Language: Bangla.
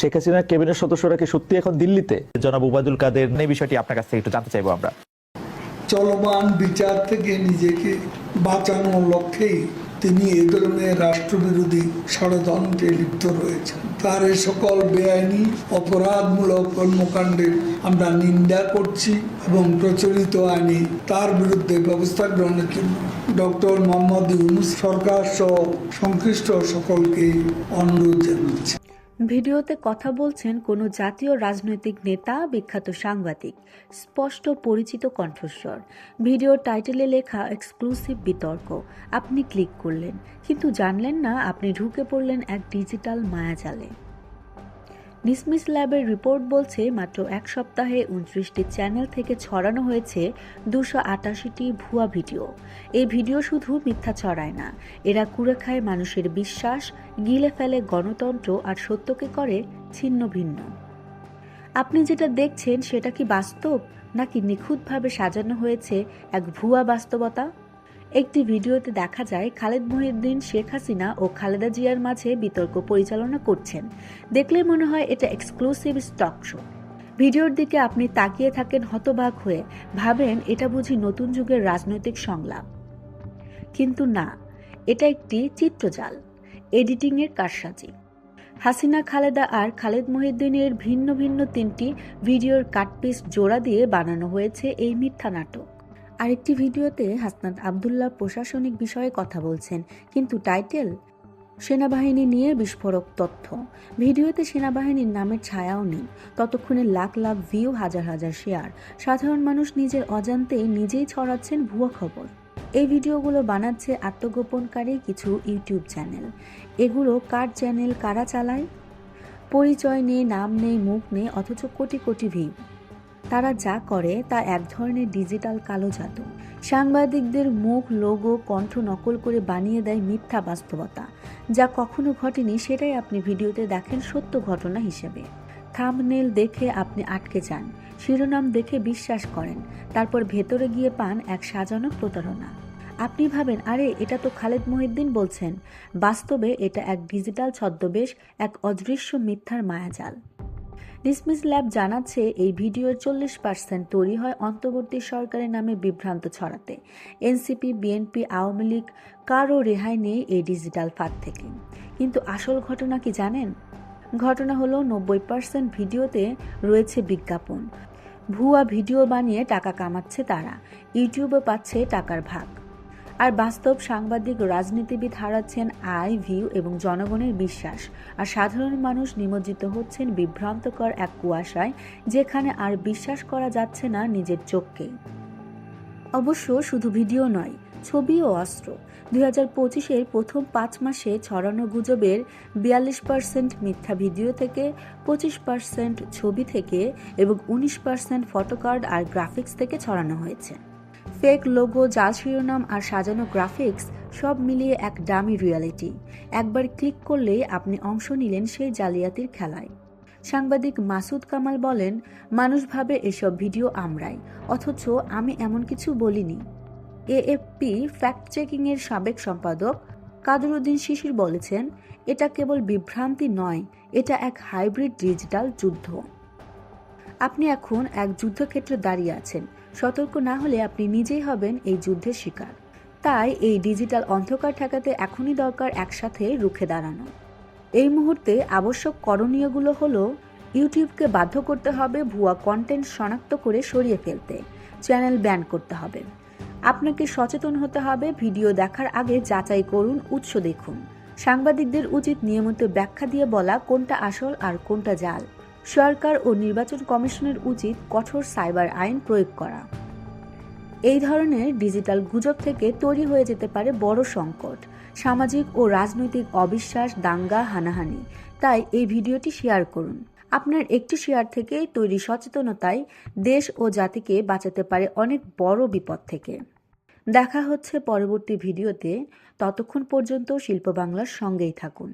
শেখ হাসিনার ক্যাবিনেট সদস্যরা কি সত্যি এখন দিল্লিতে? জনাব উবায়দুল কাদের এই বিষয়টি আপনার কাছ থেকে একটু জানতে চাইব আমরা। চলমান বিচার থেকে নিজেকে বাঁচানোর লক্ষ্যেই তিনি এ ধরনের রাষ্ট্রবিরোধী ষড়যন্ত্রে লিপ্ত রয়েছেন। তার এ সকল বেআইনি অপরাধমূলক কর্মকাণ্ডের আমরা নিন্দা করছি এবং প্রচলিত আইনে তার বিরুদ্ধে ব্যবস্থা গ্রহণের জন্য ডক্টর মোহাম্মদ ইউনুস সরকার সহ সংশ্লিষ্ট সকলকে অনুরোধ জানাচ্ছি। ভিডিওতে কথা বলছেন কোনো জাতীয় রাজনৈতিক নেতা, বিখ্যাত সাংবাদিক, স্পষ্ট পরিচিত কণ্ঠস্বর। ভিডিও টাইটেলে লেখা এক্সক্লুসিভ বিতর্ক। আপনি ক্লিক করলেন, কিন্তু জানলেন না আপনি ঢুকে পড়লেন এক ডিজিটাল মায়াজালে। ডিসমিস ল্যাবের রিপোর্ট বলছে মাত্র এক সপ্তাহে উনত্রিশটি চ্যানেল থেকে ছড়ানো হয়েছে দুশো আটাশিটি ভুয়া ভিডিও। এই ভিডিও শুধু মিথ্যা ছড়ায় না, এরা কুড়ে খায় মানুষের বিশ্বাস, গিলে ফেলে গণতন্ত্র আর সত্যকে করে ছিন্ন ভিন্ন। আপনি যেটা দেখছেন সেটা কি বাস্তব নাকি নিখুঁতভাবে সাজানো হয়েছে এক ভুয়া বাস্তবতা? একটি ভিডিওতে দেখা যায়, খালেদ মহিউদ্দিন, শেখ হাসিনা ও খালেদা জিয়ার মাঝে বিতর্ক পরিচালনা করছেন। দেখলে মনে হয় এটা এক্সক্লুসিভ স্টক শো ভিডিওর দিকে আপনি তাকিয়ে থাকেন হতবাক হয়ে। ভাবেন এটা বুঝি নতুন যুগের রাজনৈতিক সংলাপ। কিন্তু না, এটা একটি চিত্রজাল এডিটিংয়ের কারসাজি। হাসিনা, খালেদা আর খালেদ মহিউদ্দিনের ভিন্ন ভিন্ন তিনটি ভিডিওর কাটপিস জোড়া দিয়ে বানানো হয়েছে এই মিথ্যা নাটক। আরেকটি ভিডিওতে হাসনাত আবদুল্লাহ প্রশাসনিক বিষয়ে কথা বলছেন, কিন্তু টাইটেল, সেনাবাহিনী নিয়ে বিস্ফোরক তথ্য। ভিডিওতে সেনাবাহিনীর নামের ছায়াও নেই। ততক্ষণে লাখ লাখ ভিউ, হাজার হাজার শেয়ার। সাধারণ মানুষ নিজের অজান্তে নিজেই ছড়াচ্ছেন ভুয়া খবর। এই ভিডিওগুলো বানাচ্ছে আত্মগোপনকারী কিছু ইউটিউব চ্যানেল। এগুলো কার চ্যানেল, কারা চালায়? পরিচয় নেই, নাম নেই, মুখ নেই, অথচ কোটি কোটি ভিউ। তারা যা করে তা এক ধরনের ডিজিটাল কালো জাদু। সাংবাদিকদের মুখ, লোগো, কণ্ঠ নকল করে বানিয়ে দেয় মিথ্যা বাস্তবতা। যা কখনো ঘটেনি সেটাই আপনি ভিডিওতে দেখেন সত্য ঘটনা হিসেবে। থামনেল দেখে আপনি আটকে যান। শিরোনাম দেখে বিশ্বাস করেন। তারপর ভেতরে গিয়ে পান এক সাজানো প্রতারণা। আপনি ভাবেন, আরে, এটা তো খালেদ মহিউদ্দিন বলছেন। বাস্তবে এটা এক ডিজিটাল ছদ্মবেশ, এক অদৃশ্য মিথ্যার মায়াজাল। ডিসমিস ল্যাব জানাচ্ছে, এই ভিডিওর চল্লিশ পার্সেন্ট তৈরি হয় অন্তর্বর্তী সরকারের নামে বিভ্রান্ত ছড়াতে। এনসিপি, বিএনপি, আওয়ামী লীগ, কারও রেহাই নেই এই ডিজিটাল ফাঁদ থেকে। কিন্তু আসল ঘটনা কি জানেন? ঘটনা হলো, নব্বই পার্সেন্ট ভিডিওতে রয়েছে বিজ্ঞাপন। ভুয়া ভিডিও বানিয়ে টাকা কামাচ্ছে তারা। ইউটিউবে পাচ্ছে টাকার ভাগ। আর বাস্তব সাংবাদিক রাজনীতিবিদ হারাচ্ছেন আয় ভিউ এবং জনগণের বিশ্বাস। আর সাধারণ মানুষ নিমজ্জিত হচ্ছেন বিভ্রান্তকর এক কুয়াশায়, যেখানে আর বিশ্বাস করা যাচ্ছে না নিজের চোখকে। অবশ্য শুধু ভিডিও নয়, ছবি ও অস্ত্র। দুই হাজার পঁচিশের প্রথম পাঁচ মাসে ছড়ানো গুজবের বিয়াল্লিশ পার্সেন্ট মিথ্যা ভিডিও থেকে, পঁচিশ পার্সেন্ট ছবি থেকে এবং উনিশ পার্সেন্ট ফটোকার্ড আর গ্রাফিক্স থেকে ছড়ানো হয়েছে। ফেক লোগো জাল শিরোনাম আর সাজানো গ্রাফিক্স সব মিলিয়ে এক ডামি রিয়ালিটি একবার ক্লিক করলেই আপনি অংশ নিলেন সেই জালিয়াতির খেলায়। সাংবাদিক মাসুদ কামাল বলেন, মানুষ ভাবে এসব ভিডিও আমরাই, অথচ আমি এমন কিছু বলিনি। এএফপি ফ্যাক্ট চেকিংয়ের সাবেক সম্পাদক কাদরুদ্দিন শিশির বলেছেন, এটা কেবল বিভ্রান্তি নয়, এটা এক হাইব্রিড ডিজিটাল যুদ্ধ। আপনি এখন এক যুদ্ধক্ষেত্রে দাঁড়িয়ে আছেন সতর্ক না হলে আপনি নিজেই হবেন এই যুদ্ধের শিকার। তাই এই ডিজিটাল অন্ধকার ঠেকাতে এখনই দরকার একসাথে রুখে দাঁড়ানো। এই মুহূর্তে আবশ্যক করণীয়গুলো হলো, ইউটিউবকে বাধ্য করতে হবে ভুয়া কন্টেন্ট শনাক্ত করে সরিয়ে ফেলতে চ্যানেল ব্যান করতে হবে। আপনাকে সচেতন হতে হবে, ভিডিও দেখার আগে যাচাই করুন উৎস দেখুন। সাংবাদিকদের উচিত নিয়মিত ব্যাখ্যা দিয়ে বলা কোনটা আসল আর কোনটা জাল। সরকার ও নির্বাচন কমিশনের উচিত কঠোর সাইবার আইন প্রয়োগ করা। এই ধরনের ডিজিটাল গুজব থেকে তৈরি হয়ে যেতে পারে বড় সংকট। সামাজিক ও রাজনৈতিক অবিশ্বাস, দাঙ্গা, হানাহানি। তাই এই ভিডিওটি শেয়ার করুন। আপনার একটি শেয়ার থেকে তৈরি সচেতনতায় দেশ ও জাতিকে বাঁচাতে পারে অনেক বড় বিপদ থেকে। দেখা হচ্ছে পরবর্তী ভিডিওতে। ততক্ষণ পর্যন্ত শিল্প বাংলার সঙ্গেই থাকুন।